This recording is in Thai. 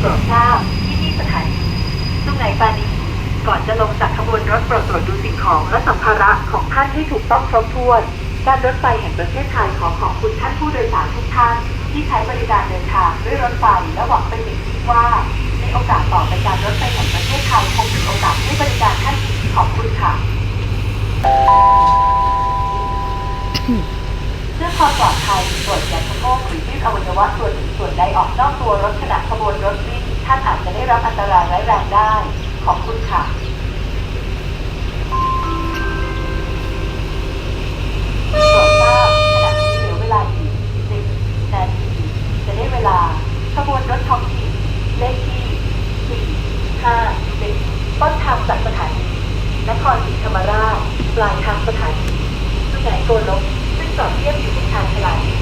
โปรดทราบที่นี่สถานีสุงไหนปานีก่อนจะลงจากขบวนรถโปรดตรวจดูสิ่งของและสัมภาระของท่านให้ถูกต้องครบถ้วน การรถไฟแห่งประเทศไทยขอขอบคุณท่านผู้โดยสารทุกท่าน ที่ใช้บริการเดินทางด้วยรถไฟและหวังเป็นอย่างยิ่งว่า ในโอกาสต่อไปการรถไฟแห่งประเทศไทยคงถึงโอกาสให้บริการท่านอีกขอบคุณค่ะ พื่อความปลอดภัยโปรดอย่าชะโงกหรือยื่นอวัยวะส่วนหนึ่งส่วนใดออกนอกตัวรถขณะขบวนรถวิ่งท่านอาจจะได้รับอันตรายร้ายแรงได้ ขอบคุณค่ะโปรดทราบขณะนี้เหลือเวลาอีก10นาทีจะได้เวลาขบวนรถท้องถิ่นเลขที่4 5 1ต้นทางจากสถานีนครศรีธรรมราชปลายทางสถานีสุไหงโกลกซึ่ง จอดเทียบอยู่ที่ทางฉลาด